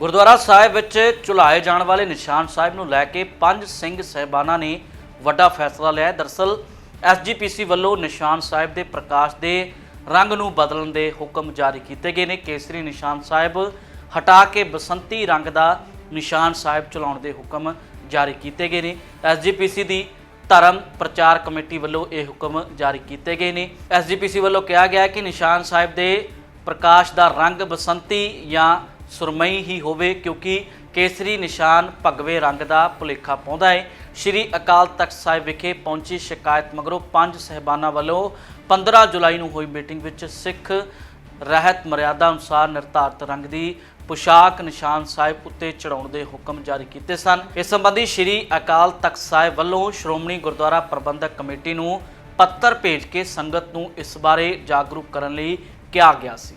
ਗੁਰਦੁਆਰਾ ਸਾਹਿਬ ਵਿੱਚ ਚੁਲਾਏ ਜਾਣ ਵਾਲੇ ਨਿਸ਼ਾਨ ਸਾਹਿਬ ਨੂੰ ਲੈ ਕੇ ਪੰਜ ਸਿੰਘ ਸਹਿਬਾਨਾਂ ਨੇ ਵੱਡਾ ਫੈਸਲਾ ਲਿਆ। ਹੈ। ਦਰਅਸਲ ਐਸਜੀਪੀਸੀ ਵੱਲੋਂ ਨਿਸ਼ਾਨ ਸਾਹਿਬ ਦੇ ਪ੍ਰਕਾਸ਼ ਦੇ ਰੰਗ ਨੂੰ ਬਦਲਣ ਦੇ ਹੁਕਮ ਜਾਰੀ ਕੀਤੇ ਗਏ ਨੇ। ਕੇਸਰੀ ਨਿਸ਼ਾਨ ਸਾਹਿਬ ਹਟਾ ਕੇ ਬਸੰਤੀ ਰੰਗ ਦਾ ਨਿਸ਼ਾਨ ਸਾਹਿਬ ਚਲਾਉਣ ਦੇ ਹੁਕਮ ਜਾਰੀ ਕੀਤੇ ਗਏ ਨੇ। ਐਸਜੀਪੀਸੀ ਦੀ ਧਰਮ ਪ੍ਰਚਾਰ ਕਮੇਟੀ ਵੱਲੋਂ ਇਹ ਹੁਕਮ ਜਾਰੀ ਕੀਤੇ ਗਏ ਨੇ। ਐਸਜੀਪੀਸੀ ਵੱਲੋਂ ਕਿਹਾ ਗਿਆ ਕਿ ਨਿਸ਼ਾਨ ਸਾਹਿਬ ਦੇ ਪ੍ਰਕਾਸ਼ ਦਾ ਰੰਗ ਬਸੰਤੀ ਜਾਂ ਸੁਰਮਈ ਹੀ ਹੋਵੇ ਕਿਉਂਕਿ ਕੇਸਰੀ ਨਿਸ਼ਾਨ ਭਗਵੇ ਰੰਗ ਦਾ ਭੁਲੇਖਾ ਪਾਉਂਦਾ ਹੈ। ਸ਼੍ਰੀ ਅਕਾਲ ਤਖਤ ਸਾਹਿਬ ਵਿਖੇ ਪਹੁੰਚੀ ਸ਼ਿਕਾਇਤ ਮਗਰੋਂ ਪੰਜ ਸਹਿਬਾਨਾਂ ਵੱਲੋਂ 15 ਜੁਲਾਈ ਨੂੰ ਹੋਈ ਮੀਟਿੰਗ ਵਿੱਚ ਸਿੱਖ ਰਹਿਤ ਮਰਿਆਦਾ ਅਨੁਸਾਰ ਨਿਰਧਾਰਤ ਰੰਗ ਦੀ ਪੁਸ਼ਾਕ ਨਿਸ਼ਾਨ ਸਾਹਿਬ ਉੱਤੇ ਚੜਾਉਣ ਦੇ ਹੁਕਮ ਜਾਰੀ ਕੀਤੇ ਸਨ। ਇਸ ਸੰਬੰਧੀ ਸ਼੍ਰੀ ਅਕਾਲ ਤਖਤ ਸਾਹਿਬ ਵੱਲੋਂ ਸ਼੍ਰੋਮਣੀ ਗੁਰਦੁਆਰਾ ਪ੍ਰਬੰਧਕ ਕਮੇਟੀ ਨੂੰ ਪੱਤਰ ਭੇਜ ਕੇ ਸੰਗਤ ਨੂੰ ਇਸ ਬਾਰੇ ਜਾਗਰੂਕ ਕਰਨ ਲਈ ਕਿਹਾ ਗਿਆ ਸੀ।